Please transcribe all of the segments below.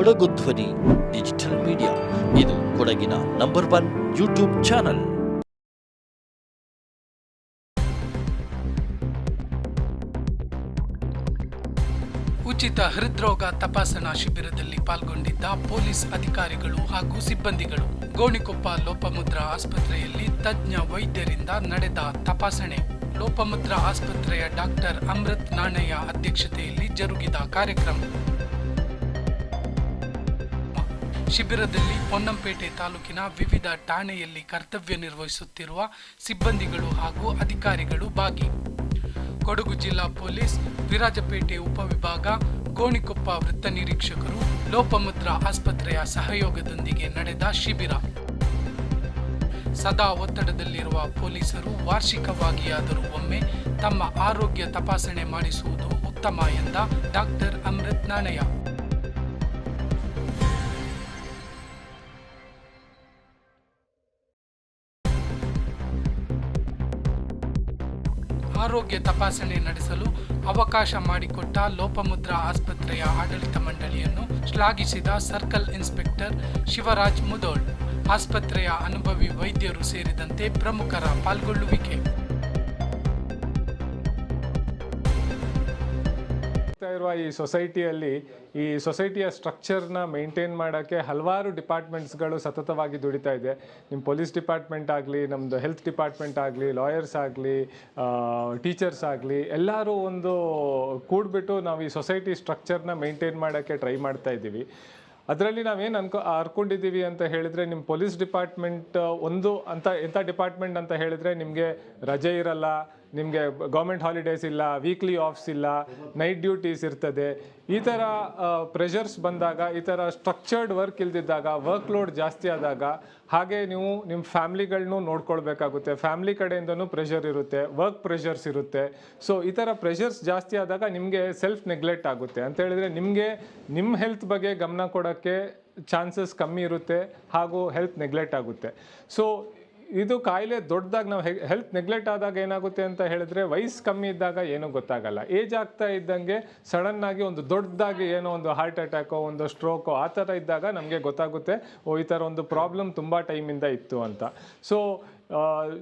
ಕೊಡಗು ಧ್ವನಿ, digital media. ಇದು ಕೊಡಗಿನ ನಂಬರ್ ಒನ್ ಯೂಟ್ಯೂಬ್ ಚಾನಲ್. ಉಚಿತ ಹೃದ್ರೋಗ ತಪಾಸಣಾ ಶಿಬಿರದಲ್ಲಿ ಪಾಲ್ಗೊಂಡಿದ್ದ ಪೊಲೀಸ್ ಅಧಿಕಾರಿಗಳು ಹಾಗೂ ಸಿಬ್ಬಂದಿಗಳು. ಗೋಣಿಕೊಪ್ಪ ಲೋಪಮುದ್ರಾ ಆಸ್ಪತ್ರೆಯಲ್ಲಿ ತಜ್ಞ ವೈದ್ಯರಿಂದ ನಡೆದ ತಪಾಸಣೆ. ಲೋಪಮುದ್ರಾ ಆಸ್ಪತ್ರೆಯ ಡಾಕ್ಟರ್ ಅಮೃತ್ ನಾಣಯ್ಯ ಅಧ್ಯಕ್ಷತೆಯಲ್ಲಿ ಜರುಗಿದ ಕಾರ್ಯಕ್ರಮ. ಶಿಬಿರದಲ್ಲಿ ಪೊನ್ನಂಪೇಟೆ ತಾಲೂಕಿನ ವಿವಿಧ ಠಾಣೆಯಲ್ಲಿ ಕರ್ತವ್ಯ ನಿರ್ವಹಿಸುತ್ತಿರುವ ಸಿಬ್ಬಂದಿಗಳು ಹಾಗೂ ಅಧಿಕಾರಿಗಳು ಭಾಗಿ. ಕೊಡಗು ಜಿಲ್ಲಾ ಪೊಲೀಸ್, ವಿರಾಜಪೇಟೆ ಉಪವಿಭಾಗ, ಗೋಣಿಕೊಪ್ಪ ವೃತ್ತ ನಿರೀಕ್ಷಕರು, ಲೋಪಮುದ್ರ ಆಸ್ಪತ್ರೆಯ ಸಹಯೋಗದೊಂದಿಗೆ ನಡೆದ ಶಿಬಿರ. ಸದಾ ಒತ್ತಡದಲ್ಲಿರುವ ಪೊಲೀಸರು ವಾರ್ಷಿಕವಾಗಿಯಾದರೂ ಒಮ್ಮೆ ತಮ್ಮ ಆರೋಗ್ಯ ತಪಾಸಣೆ ಮಾಡಿಸುವುದು ಉತ್ತಮ ಎಂದ ಡಾಕ್ಟರ್ ಅಮೃತ್ ನಾಣಯ್ಯ ಆರೋಗ್ಯ ತಪಾಸಣೆ ನಡೆಸಲು ಅವಕಾಶ ಮಾಡಿಕೊಟ್ಟ ಲೋಪಮುದ್ರಾ ಆಸ್ಪತ್ರೆಯ ಆಡಳಿತ ಮಂಡಳಿಯನ್ನು ಶ್ಲಾಘಿಸಿದ ಸರ್ಕಲ್ ಇನ್ಸ್ಪೆಕ್ಟರ್ ಶಿವರಾಜ್ ಮುದೋಳ್. ಆಸ್ಪತ್ರೆಯ ಅನುಭವಿ ವೈದ್ಯರು ಸೇರಿದಂತೆ ಪ್ರಮುಖರ ಪಾಲ್ಗೊಳ್ಳುವಿಕೆ. ಆಗ್ತಾ ಇರುವ ಈ ಸೊಸೈಟಿಯಲ್ಲಿ ಈ ಸೊಸೈಟಿಯ ಸ್ಟ್ರಕ್ಚರ್ನ ಮೇಂಟೈನ್ ಮಾಡೋಕ್ಕೆ ಹಲವಾರು ಡಿಪಾರ್ಟ್ಮೆಂಟ್ಸ್ಗಳು ಸತತವಾಗಿ ದುಡಿತಾ ಇದೆ. ನಿಮ್ಮ ಪೊಲೀಸ್ ಡಿಪಾರ್ಟ್ಮೆಂಟ್ ಆಗಲಿ ನಮ್ಮದು ಹೆಲ್ತ್ ಡಿಪಾರ್ಟ್ಮೆಂಟ್ ಆಗಲಿ, ಲಾಯರ್ಸ್ ಆಗಲಿ ಟೀಚರ್ಸ್ ಆಗಲಿ, ಎಲ್ಲರೂ ಒಂದು ಕೂಡ್ಬಿಟ್ಟು ನಾವು ಈ ಸೊಸೈಟಿ ಸ್ಟ್ರಕ್ಚರ್ನ ಮೇಂಟೈನ್ ಮಾಡೋಕ್ಕೆ ಟ್ರೈ ಮಾಡ್ತಾ ಇದ್ದೀವಿ. ಅದರಲ್ಲಿ ನಾವೇನು ಅನ್ಕೊ ಅರ್ಕೊಂಡಿದ್ದೀವಿ ಅಂತ ಹೇಳಿದರೆ ನಿಮ್ಮ ಪೊಲೀಸ್ ಡಿಪಾರ್ಟ್ಮೆಂಟ್ ಒಂದು ಅಂತ, ಎಂಥ ಡಿಪಾರ್ಟ್ಮೆಂಟ್ ಅಂತ ಹೇಳಿದರೆ ನಿಮಗೆ ರಜೆ ಇರಲ್ಲ ನಿಮಗೆ ಗೌರ್ಮೆಂಟ್ ಹಾಲಿಡೇಸ್ ಇಲ್ಲ ವೀಕ್ಲಿ ಆಫ್ಸ್ ಇಲ್ಲ ನೈಟ್ ಡ್ಯೂಟೀಸ್ ಇರ್ತದೆ. ಈ ಥರ ಪ್ರೆಷರ್ಸ್ ಬಂದಾಗ, ಈ ಥರ ಸ್ಟ್ರಕ್ಚರ್ಡ್ ವರ್ಕ್ ಇಲ್ದಿದ್ದಾಗ ವರ್ಕ್ ಲೋಡ್ ಜಾಸ್ತಿ ಆದಾಗ, ಹಾಗೆ ನೀವು ನಿಮ್ಮ ಫ್ಯಾಮ್ಲಿಗಳನ್ನೂ ನೋಡ್ಕೊಳ್ಬೇಕಾಗುತ್ತೆ. ಫ್ಯಾಮ್ಲಿ ಕಡೆಯಿಂದನೂ ಪ್ರೆಷರ್ ಇರುತ್ತೆ ವರ್ಕ್ ಪ್ರೆಷರ್ಸ್ ಇರುತ್ತೆ. ಸೊ ಈ ಥರ ಪ್ರೆಷರ್ಸ್ ಜಾಸ್ತಿ ಆದಾಗ ನಿಮಗೆ ಸೆಲ್ಫ್ ನೆಗ್ಲೆಕ್ಟ್ ಆಗುತ್ತೆ. ಅಂತ ಹೇಳಿದ್ರೆ ನಿಮಗೆ ನಿಮ್ಮ ಹೆಲ್ತ್ ಬಗ್ಗೆ ಗಮನ ಕೊಡೋಕ್ಕೆ ಚಾನ್ಸಸ್ ಕಮ್ಮಿ ಇರುತ್ತೆ, ಹಾಗೂ ಹೆಲ್ತ್ ನೆಗ್ಲೆಕ್ಟ್ ಆಗುತ್ತೆ. ಸೊ ಇದು ಕಾಯಿಲೆ ದೊಡ್ಡದಾಗಿ ನಾವು ಹೆಲ್ತ್ ನೆಗ್ಲೆಕ್ಟ್ ಆದಾಗ ಏನಾಗುತ್ತೆ ಅಂತ ಹೇಳಿದ್ರೆ ವಯಸ್ಸು ಕಮ್ಮಿ ಇದ್ದಾಗ ಏನೂ ಗೊತ್ತಾಗಲ್ಲ. ಏಜ್ ಆಗ್ತಾ ಇದ್ದಂಗೆ ಸಡನ್ ಆಗಿ ಒಂದು ದೊಡ್ಡದಾಗಿ ಏನೋ ಒಂದು ಹಾರ್ಟ್ ಅಟ್ಯಾಕೋ ಒಂದು ಸ್ಟ್ರೋಕೋ ಆ ಥರ ಇದ್ದಾಗ ನಮಗೆ ಗೊತ್ತಾಗುತ್ತೆ, ಓ, ಈ ಥರ ಒಂದು ಪ್ರಾಬ್ಲಮ್ ತುಂಬ ಟೈಮಿಂದ ಇತ್ತು ಅಂತ. ಸೊ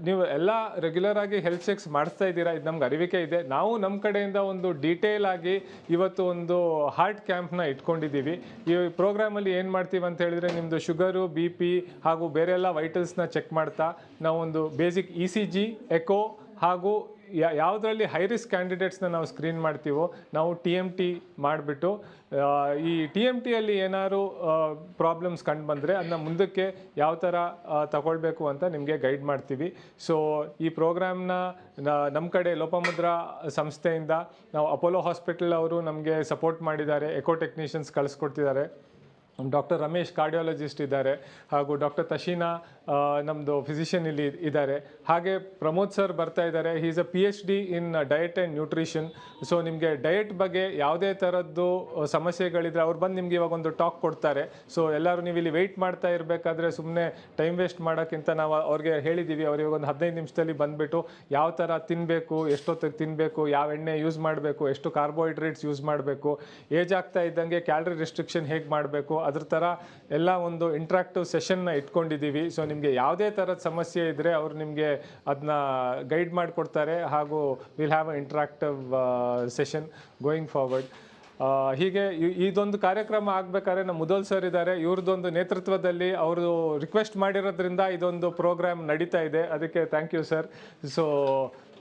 ನೀವು ಎಲ್ಲ ರೆಗ್ಯುಲರ್ ಆಗಿ ಹೆಲ್ತ್ ಚೆಕ್ಸ್ ಮಾಡಿಸ್ತಾ ಇದ್ದೀರಾ? ಇದು ನಮ್ಗೆ ಅರಿವಿಕೆ ಇದೆ. ನಾವು ನಮ್ಮ ಕಡೆಯಿಂದ ಒಂದು ಡೀಟೇಲ್ ಆಗಿ ಇವತ್ತು ಒಂದು ಹಾರ್ಟ್ ಕ್ಯಾಂಪ್ನ ಇಟ್ಕೊಂಡಿದ್ದೀವಿ. ಈ ಪ್ರೋಗ್ರಾಮಲ್ಲಿ ಏನು ಮಾಡ್ತೀವಿ ಅಂತ ಹೇಳಿದರೆ ನಿಮ್ಮದು ಶುಗರು ಬಿ ಪಿ ಹಾಗೂ ಬೇರೆ ಎಲ್ಲ ವೈಟಲ್ಸ್ನ ಚೆಕ್ ಮಾಡ್ತಾ ನಾವೊಂದು basic E C G echo ಹಾಗೂ ಯಾವುದರಲ್ಲಿ ಹೈ ರಿಸ್ಕ್ ಕ್ಯಾಂಡಿಡೇಟ್ಸ್ನ ನಾವು ಸ್ಕ್ರೀನ್ ಮಾಡ್ತೀವೋ, ನಾವು ಟಿ ಎಂ ಟಿ ಮಾಡಿಬಿಟ್ಟು ಈ ಟಿ ಎಂ ಟಿಯಲ್ಲಿ ಏನಾದರೂ ಪ್ರಾಬ್ಲಮ್ಸ್ ಕಂಡು ಬಂದರೆ ಅದನ್ನ ಮುಂದಕ್ಕೆ ಯಾವ ಥರ ತಗೊಳ್ಬೇಕು ಅಂತ ನಿಮಗೆ ಗೈಡ್ ಮಾಡ್ತೀವಿ. ಸೊ ಈ ಪ್ರೋಗ್ರಾಮ್ನ ನಮ್ಮ ಕಡೆ ಲೋಪಮುದ್ರಾ ಸಂಸ್ಥೆಯಿಂದ ನಾವು ಅಪೋಲೋ ಹಾಸ್ಪಿಟಲ್ ಅವರು ನಮಗೆ ಸಪೋರ್ಟ್ ಮಾಡಿದ್ದಾರೆ ಎಕೋ ಟೆಕ್ನಿಷಿಯನ್ಸ್ ಕಳಿಸ್ಕೊಡ್ತಿದ್ದಾರೆ. ಡಾಕ್ಟರ್ ರಮೇಶ್ ಕಾರ್ಡಿಯಾಲಜಿಸ್ಟ್ ಇದ್ದಾರೆ ಹಾಗೂ ಡಾಕ್ಟರ್ ತಶೀನಾ ನಮ್ಮದು ಫಿಸಿಷಿಯನ್ ಇಲ್ಲಿ ಇದ್ದಾರೆ. ಹಾಗೆ ಪ್ರಮೋದ್ ಸರ್ ಬರ್ತಾ ಇದ್ದಾರೆ. Is a P H D in diet and nutrition so ನಿಮಗೆ ಡಯಟ್ ಬಗ್ಗೆ ಯಾವುದೇ ಥರದ್ದು ಸಮಸ್ಯೆಗಳಿದ್ರೆ ಅವ್ರು ಬಂದು ನಿಮಗೆ ಇವಾಗ ಒಂದು ಟಾಕ್ ಕೊಡ್ತಾರೆ. ಸೊ ಎಲ್ಲರೂ ನೀವು ಇಲ್ಲಿ ವೆಯ್ಟ್ ಮಾಡ್ತಾ ಇರಬೇಕಾದ್ರೆ ಸುಮ್ಮನೆ ಟೈಮ್ ವೇಸ್ಟ್ ಮಾಡೋಕ್ಕಿಂತ ನಾವು ಅವ್ರಿಗೆ ಹೇಳಿದ್ದೀವಿ ಅವ್ರು ಇವಾಗ ಒಂದು ಹದಿನೈದು ನಿಮಿಷದಲ್ಲಿ ಬಂದುಬಿಟ್ಟು ಯಾವ ಥರ ತಿನ್ನಬೇಕು ಎಷ್ಟೊತ್ತಿಗೆ ತಿನ್ನಬೇಕು ಯಾವ ಎಣ್ಣೆ ಯೂಸ್ ಮಾಡಬೇಕು, ಎಷ್ಟು ಕಾರ್ಬೋಹೈಡ್ರೇಟ್ಸ್ ಯೂಸ್ ಮಾಡಬೇಕು ಏಜ್ ಆಗ್ತಾ ಇದ್ದಂಗೆ ಕ್ಯಾಲ್ರಿ ರೆಸ್ಟ್ರಿಕ್ಷನ್ ಹೇಗೆ ಮಾಡಬೇಕು ಅದ್ರ ಥರ ಎಲ್ಲ ಒಂದು ಇಂಟ್ರಾಕ್ಟಿವ್ ಸೆಷನ್ನ ಇಟ್ಕೊಂಡಿದ್ದೀವಿ. ಸೊ ನಿಮಗೆ ಯಾವುದೇ ಥರದ ಸಮಸ್ಯೆ ಇದ್ದರೆ ಅವರು ನಿಮಗೆ ಅದನ್ನ ಗೈಡ್ ಮಾಡಿಕೊಡ್ತಾರೆ ಹಾಗೂ will have a interactive session going forward ಹೀಗೆ ಇದೊಂದು ಕಾರ್ಯಕ್ರಮ ಆಗಬೇಕಾದ್ರೆ ನಮ್ಮ ಮುದಲ್ ಸರ್ ಇದ್ದಾರೆ ಇವ್ರದ್ದೊಂದು ನೇತೃತ್ವದಲ್ಲಿ ಅವರು ರಿಕ್ವೆಸ್ಟ್ ಮಾಡಿರೋದ್ರಿಂದ ಇದೊಂದು ಪ್ರೋಗ್ರಾಮ್ ನಡೀತಾ ಇದೆ. ಅದಕ್ಕೆ ಥ್ಯಾಂಕ್ ಯು ಸರ್ ಸೊ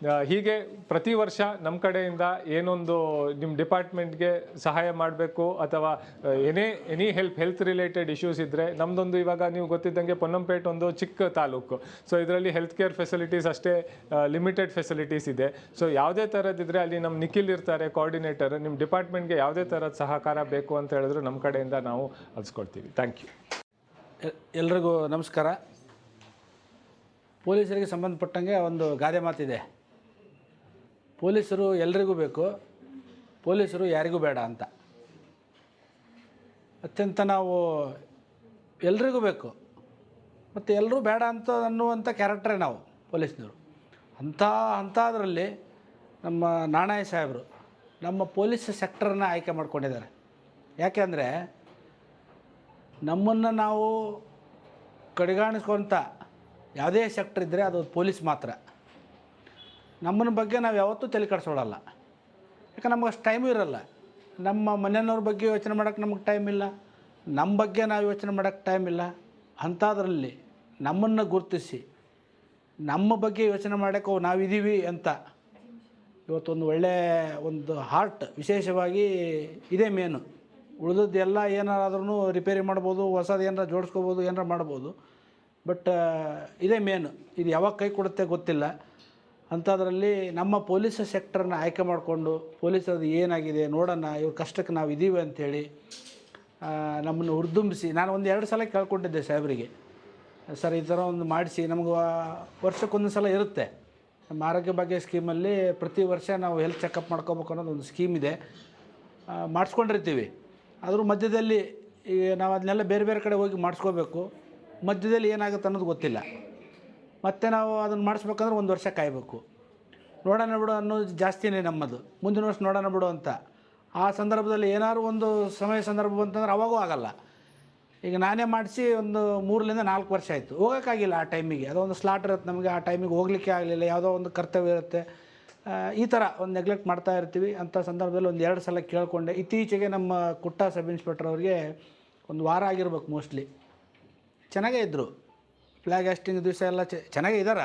ಹೀಗೆ ಪ್ರತಿ ವರ್ಷ ನಮ್ಮ ಕಡೆಯಿಂದ ಏನೊಂದು ನಿಮ್ಮ ಡಿಪಾರ್ಟ್ಮೆಂಟ್ಗೆ ಸಹಾಯ ಮಾಡಬೇಕು ಅಥವಾ ಏನೇ any help, health related issues ಇದ್ದರೆ ನಮ್ಮದೊಂದು ಇವಾಗ ನೀವು ಗೊತ್ತಿದ್ದಂಗೆ ಪೊನ್ನಂಪೇಟ್ ಒಂದು ಚಿಕ್ಕ ತಾಲೂಕು. ಸೊ, ಇದರಲ್ಲಿ ಹೆಲ್ತ್ ಕೇರ್ ಫೆಸಿಲಿಟೀಸ್ ಅಷ್ಟೇ ಲಿಮಿಟೆಡ್ ಫೆಸಿಲಿಟೀಸ್ ಇದೆ. ಸೊ, ಯಾವುದೇ ಥರದ್ದಿದ್ರೆ ಅಲ್ಲಿ ನಮ್ಮ ನಿಖಿಲ್ ಇರ್ತಾರೆ, ಕೋಆರ್ಡಿನೇಟರ್ ನಿಮ್ಮ ಡಿಪಾರ್ಟ್ಮೆಂಟ್ಗೆ ಯಾವುದೇ ಥರದ ಸಹಕಾರ ಬೇಕು ಅಂತ ಹೇಳಿದ್ರು ನಮ್ಮ ಕಡೆಯಿಂದ ನಾವು ಅಲ್ಸ್ಕೊಳ್ತೀವಿ ಥ್ಯಾಂಕ್ ಯು. ಎಲ್ರಿಗೂ ನಮಸ್ಕಾರ. ಪೊಲೀಸರಿಗೆ ಸಂಬಂಧಪಟ್ಟಂಗೆ ಒಂದು ಗಾದೆ ಮಾತಿದೆ. ಪೊಲೀಸರು ಎಲ್ರಿಗೂ ಬೇಕು. ಪೊಲೀಸರು ಯಾರಿಗೂ ಬೇಡ ಅಂತ. ಅತ್ಯಂತ ನಾವು ಎಲ್ರಿಗೂ ಬೇಕು. ಮತ್ತು ಎಲ್ಲರೂ ಬೇಡ ಅಂತ ಅನ್ನುವಂಥ ಕ್ಯಾರೆಕ್ಟ್ರೇ ನಾವು ಪೊಲೀಸ್ನವರು. ಅಂಥ, ಅಂಥದ್ರಲ್ಲಿ ನಮ್ಮ ನಾಣಯ್ಯ ಸಾಹೇಬರು ನಮ್ಮ ಪೊಲೀಸ್ ಸೆಕ್ಟರನ್ನ ಆಯ್ಕೆ ಮಾಡ್ಕೊಂಡಿದ್ದಾರೆ. ಯಾಕೆಂದರೆ ನಮ್ಮನ್ನು ನಾವು ಕಡೆಗಾಣಿಸ್ಕೊಂತ ಯಾವುದೇ ಸೆಕ್ಟರ್ ಇದ್ದರೆ ಅದು ಪೊಲೀಸ್ ಮಾತ್ರ. ನಮ್ಮನ ಬಗ್ಗೆ ನಾವು ಯಾವತ್ತೂ ತಲೆ ಕೆಡಿಸ್ಕೊಳ್ಳಲ್ಲ ಯಾಕೆ ನಮ್ಗೆ ಅಷ್ಟು ಟೈಮು ಇರಲ್ಲ. ನಮ್ಮ ಮನೆಯವ್ರ ಬಗ್ಗೆ ಯೋಚನೆ ಮಾಡೋಕ್ಕೆ ನಮಗೆ ಟೈಮ್ ಇಲ್ಲ. ನಮ್ಮ ಬಗ್ಗೆ ನಾವು ಯೋಚನೆ ಮಾಡೋಕ್ಕೆ ಟೈಮ್ ಇಲ್ಲ. ಅಂಥದ್ರಲ್ಲಿ ನಮ್ಮನ್ನು ಗುರುತಿಸಿ, ನಮ್ಮ ಬಗ್ಗೆ ಯೋಚನೆ ಮಾಡೋಕ್ಕೆ ನಾವಿದ್ದೀವಿ ಅಂತ ಇವತ್ತೊಂದು ಒಳ್ಳೆಯ ಒಂದು ಹಾರ್ಟ್ ವಿಶೇಷವಾಗಿ ಇದೇ ಮೇನು ಉಳಿದದ್ದು ಎಲ್ಲ ಏನಾದ್ರೂ ರಿಪೇರಿ ಮಾಡ್ಬೋದು, ಹೊಸದು ಏನಾರ ಜೋಡಿಸ್ಕೋಬೋದು, ಏನಾರ ಮಾಡ್ಬೋದು. ಬಟ್ ಇದೇ ಮೇನು ಇದು ಯಾವಾಗ ಕೈ ಕೊಡುತ್ತೆ ಗೊತ್ತಿಲ್ಲ. ಅಂಥದ್ರಲ್ಲಿ ನಮ್ಮ ಪೊಲೀಸ್ ಸೆಕ್ಟರ್ನ ಆಯ್ಕೆ ಮಾಡಿಕೊಂಡು ಪೊಲೀಸರದ್ದು ಏನಾಗಿದೆ ನೋಡೋಣ, ಇವ್ರ ಕಷ್ಟಕ್ಕೆ ನಾವು ಇದ್ದೀವಿ ಅಂಥೇಳಿ ನಮ್ಮನ್ನು ಹುರಿದುಂಬಿಸಿ. ನಾನು ಒಂದು ಎರಡು ಸಲ ಕೇಳ್ಕೊಂಡಿದ್ದೆ ಸಾಹೇಬರಿಗೆ. ಸರ್, ಈ ಥರ ಒಂದು ಮಾಡಿಸಿ, ನಮಗೆ ವರ್ಷಕ್ಕೊಂದು ಸಲ ಇರುತ್ತೆ. ನಮ್ಮ ಆರೋಗ್ಯ ಭಾಗ್ಯ ಸ್ಕೀಮಲ್ಲಿ ಪ್ರತಿ ವರ್ಷ ನಾವು ಹೆಲ್ತ್ ಚೆಕಪ್ ಮಾಡ್ಕೋಬೇಕು ಅನ್ನೋದು ಒಂದು ಸ್ಕೀಮ್ ಇದೆ. ಮಾಡಿಸ್ಕೊಂಡಿರ್ತೀವಿ. ಅದ್ರ ಮಧ್ಯದಲ್ಲಿ ಈಗ ನಾವು ಅದನ್ನೆಲ್ಲ ಬೇರೆ ಬೇರೆ ಕಡೆ ಹೋಗಿ ಮಾಡಿಸ್ಕೋಬೇಕು. ಮಧ್ಯದಲ್ಲಿ ಏನಾಗುತ್ತೆ ಅನ್ನೋದು ಗೊತ್ತಿಲ್ಲ. ಮತ್ತು ನಾವು ಅದನ್ನು ಮಾಡಿಸ್ಬೇಕಂದ್ರೆ ಒಂದು ವರ್ಷ ಕಾಯಬೇಕು. ನೋಡೋಣ ಬಿಡು ಅನ್ನೋದು ಜಾಸ್ತಿನೇ ನಮ್ಮದು. ಮುಂದಿನ ವರ್ಷ ನೋಡೋಣ ಬಿಡು ಅಂತ. ಆ ಸಂದರ್ಭದಲ್ಲಿ ಏನಾದ್ರು ಒಂದು ಸಮಯ ಸಂದರ್ಭ ಬಂತಂದ್ರೆ ಅವಾಗೂ ಆಗಲ್ಲ. ಈಗ ನಾನೇ ಮಾಡಿಸಿ ಒಂದು ಮೂರರಿಂದ ನಾಲ್ಕು ವರ್ಷ ಆಯಿತು. ಹೋಗೋಕ್ಕಾಗಿಲ್ಲ ಆ ಟೈಮಿಗೆ. ಅದೋ ಒಂದು ಸ್ಲಾಟ್ ಇರುತ್ತೆ ನಮಗೆ, ಆ ಟೈಮಿಗೆ ಹೋಗಲಿಕ್ಕೆ ಆಗಲಿಲ್ಲ. ಯಾವುದೋ ಒಂದು ಕರ್ತವ್ಯ ಇರುತ್ತೆ. ಈ ಥರ ಒಂದು ನೆಗ್ಲೆಕ್ಟ್ ಮಾಡ್ತಾ ಇರ್ತೀವಿ ಅಂಥ ಸಂದರ್ಭದಲ್ಲಿ ಒಂದು ಎರಡು ಸಲ ಕೇಳಿಕೊಂಡೆ. ಇತ್ತೀಚೆಗೆ ನಮ್ಮ ಕುಟ್ಟ ಸಬ್ ಇನ್ಸ್ಪೆಕ್ಟರ್ ಅವ್ರಿಗೆ ಒಂದು ವಾರ ಆಗಿರ್ಬೇಕು ಮೋಸ್ಟ್ಲಿ. ಚೆನ್ನಾಗೇ ಇದ್ದರು ಫ್ಲ್ಯಾಗ್ ಆಸ್ಟಿಂಗ್ ದಿವಸ ಎಲ್ಲ ಚೆನ್ನಾಗೇ ಇದ್ದಾರ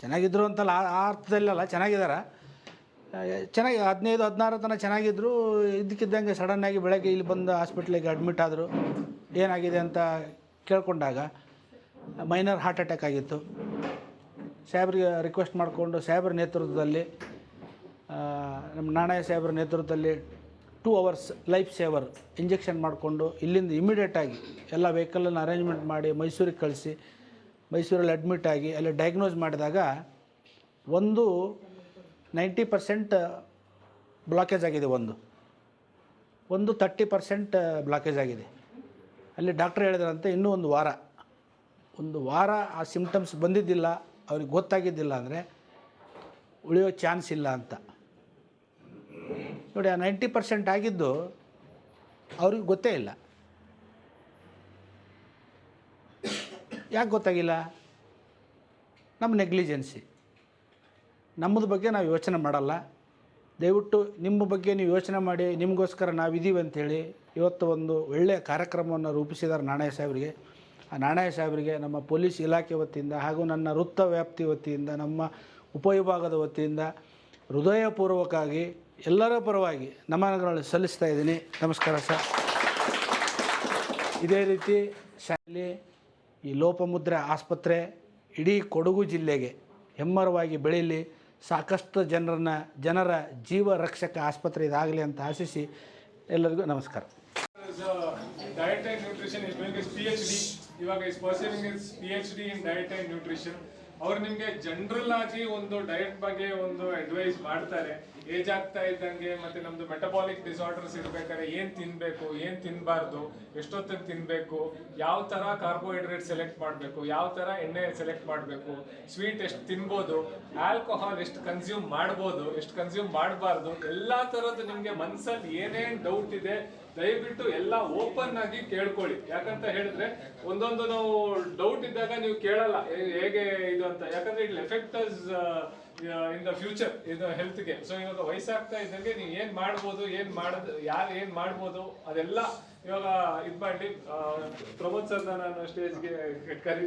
ಚೆನ್ನಾಗಿದ್ರು ಅಂತಲ್ಲ ಆ ಅರ್ಥದಲ್ಲೆಲ್ಲ ಅರ್ಥದಲ್ಲಲ್ಲ ಚೆನ್ನಾಗಿದ್ದಾರೆ ಚೆನ್ನಾಗಿ, ಹದಿನೈದು, ಹದಿನಾರು ತನಕ ಚೆನ್ನಾಗಿದ್ದರು ಇದಕ್ಕಿದ್ದಂಗೆ ಸಡನ್ನಾಗಿ ಬೆಳಗ್ಗೆ ಇಲ್ಲಿ ಬಂದು ಹಾಸ್ಪಿಟ್ಲಿಗೆ ಅಡ್ಮಿಟ್ ಆದರು. ಏನಾಗಿದೆ ಅಂತ ಕೇಳಿಕೊಂಡಾಗ ಮೈನರ್ ಹಾರ್ಟ್ ಅಟ್ಯಾಕ್ ಆಗಿತ್ತು. ಸಾಹೇಬ್ರಿಗೆ ರಿಕ್ವೆಸ್ಟ್ ಮಾಡಿಕೊಂಡು, ಸಾಹೇಬ್ರ ನೇತೃತ್ವದಲ್ಲಿ ನಮ್ಮ ನಾಣಯ್ಯ ಸಾಹೇಬ್ರ ನೇತೃತ್ವದಲ್ಲಿ two hours life saver injection ಮಾಡಿಕೊಂಡು, ಇಲ್ಲಿಂದ ಇಮಿಡಿಯೇಟಾಗಿ ಎಲ್ಲ ವೆಹಿಕಲನ್ನು ಅರೇಂಜ್ಮೆಂಟ್ ಮಾಡಿ ಮೈಸೂರಿಗೆ ಕಳಿಸಿ ಮೈಸೂರಲ್ಲಿ ಅಡ್ಮಿಟ್ ಆಗಿ, ಅಲ್ಲಿ ಡಯಾಗ್ನೋಸ್ ಮಾಡಿದಾಗ ಒಂದು ನೈಂಟಿ ಪರ್ಸೆಂಟ್ ಬ್ಲಾಕೇಜ್ ಆಗಿದೆ ಒಂದು. ಒಂದು ತರ್ಟಿ ಪರ್ಸೆಂಟ್ ಬ್ಲಾಕೇಜ್ ಆಗಿದೆ. ಅಲ್ಲಿ ಡಾಕ್ಟ್ರ್ ಹೇಳಿದ್ರಂತೆ ಇನ್ನೂ ಒಂದು ವಾರ. ಒಂದು ವಾರ ಆ ಸಿಂಪ್ಟಮ್ಸ್ ಬಂದಿದ್ದಿಲ್ಲ, ಅವ್ರಿಗೆ ಗೊತ್ತಾಗಿದ್ದಿಲ್ಲ ಅಂದರೆ ಉಳಿಯೋ ಚಾನ್ಸ್ ಇಲ್ಲ ಅಂತ. ನೋಡಿ, ಆ ನೈಂಟಿ ಪರ್ಸೆಂಟ್ ಆಗಿದ್ದು ಅವ್ರಿಗೆ ಗೊತ್ತೇ ಇಲ್ಲ. ಯಾಕೆ ಗೊತ್ತಾಗಿಲ್ಲ? ನಮ್ಮ ನೆಗ್ಲಿಜೆನ್ಸಿ. ನಮ್ಮದು ಬಗ್ಗೆ ನಾವು ಯೋಚನೆ ಮಾಡಲ್ಲ. ದಯವಿಟ್ಟು ನಿಮ್ಮ ಬಗ್ಗೆ ನೀವು ಯೋಚನೆ ಮಾಡಿ, ನಿಮಗೋಸ್ಕರ ನಾವಿದ್ದೀವಿ ಅಂಥೇಳಿ ಇವತ್ತು ಒಂದು ಒಳ್ಳೆಯ ಕಾರ್ಯಕ್ರಮವನ್ನು ರೂಪಿಸಿದ್ದಾರೆ ನಾಣಯ್ಯ ಸಾಹೇಬರಿಗೆ. ಆ ನಾಣಯ್ಯ ಸಾಹೇಬರಿಗೆ ನಮ್ಮ ಪೊಲೀಸ್ ಇಲಾಖೆ ವತಿಯಿಂದ ಹಾಗೂ ನನ್ನ ವೃತ್ತ ವ್ಯಾಪ್ತಿ ವತಿಯಿಂದ, ನಮ್ಮ ಉಪವಿಭಾಗದ ವತಿಯಿಂದ ಹೃದಯಪೂರ್ವಕವಾಗಿ ಎಲ್ಲರ ಪರವಾಗಿ ನಮನಗಳನ್ನು ಸಲ್ಲಿಸ್ತಾ ಇದ್ದೀನಿ. ನಮಸ್ಕಾರ ಸರ್. ಇದೇ ರೀತಿ ಶಾಲೆ ಈ ಲೋಪಮುದ್ರೆ ಆಸ್ಪತ್ರೆ ಇಡೀ ಕೊಡಗು ಜಿಲ್ಲೆಗೆ ಹೆಮ್ಮರವಾಗಿ ಬೆಳೀಲಿ ಸಾಕಷ್ಟು ಜನರನ್ನ, ಜನರ ಜೀವ ರಕ್ಷಕ ಆಸ್ಪತ್ರೆ ಇದಾಗಲಿ ಅಂತ ಆಶಿಸಿ ಎಲ್ಲರಿಗೂ ನಮಸ್ಕಾರ. Diet and nutrition is doing is P H D ಇವಾಗ is perceiving is P H D ಅವ್ರು ನಿಮ್ಗೆ ಜನರಲ್ ಆಗಿ ಒಂದು ಡಯಟ್ ಬಗ್ಗೆ ಒಂದು ಅಡ್ವೈಸ್ ಮಾಡ್ತಾರೆ. ಏಜ್ ಆಗ್ತಾ ಇದ್ದಂಗೆ ಮತ್ತೆ ನಮ್ದು ಮೆಟಬಾಲಿಕ್ ಡಿಸಾರ್ಡರ್ಸ್ ಇರ್ಬೇಕಾದ್ರೆ ಏನ್ ತಿನ್ಬೇಕು, ಏನ್ ತಿನ್ಬಾರ್ದು ಎಷ್ಟೊತ್ತಿಗೆ ತಿನ್ಬೇಕು, ಯಾವ ತರ ಕಾರ್ಬೋಹೈಡ್ರೇಟ್ ಸೆಲೆಕ್ಟ್ ಮಾಡಬೇಕು, ಯಾವ ತರ ಎಣ್ಣೆ ಸೆಲೆಕ್ಟ್ ಮಾಡಬೇಕು ಸ್ವೀಟ್ ಎಷ್ಟು ತಿನ್ಬೋದು ಆಲ್ಕೋಹಾಲ್ ಎಷ್ಟು ಕನ್ಸ್ಯೂಮ್ ಮಾಡ್ಬೋದು, ಎಷ್ಟು ಕನ್ಸ್ಯೂಮ್ ಮಾಡಬಾರ್ದು, ಎಲ್ಲಾ ತರದ್ದು ನಿಮ್ಗೆ ಮನ್ಸಲ್ಲಿ ಏನೇನ್ ಡೌಟ್ ಇದೆ ದಯವಿಟ್ಟು ಎಲ್ಲ ಓಪನ್ ಆಗಿ ಕೇಳ್ಕೊಳ್ಳಿ. ಯಾಕಂತ ಹೇಳಿದ್ರೆ, ಒಂದೊಂದು ನಾವು ಡೌಟ್ ಇದ್ದಾಗ ನೀವು ಕೇಳಲ್ಲ ಹೇಗೆ ಇದು ಅಂತ. ಯಾಕಂದ್ರೆ it effect in the future ಇದು ಹೆಲ್ತ್ಗೆ ಸೊ ಇವಾಗ ವಯಸ್ಸಾಗ್ತಾ ಇದ್ದಂಗೆ ನೀವು ಏನ್ ಮಾಡ್ಬೋದು, ಏನ್ ಮಾಡೋದು, ಯಾರು ಏನ್ ಮಾಡ್ಬೋದು, ಅದೆಲ್ಲ ಇವಾಗ ಇದು ಮಾಡಿ ಪ್ರಮೋದ್ ಸರ್ ನಾನು ಸ್ಟೇಜ್ಗೆ ಕರಿ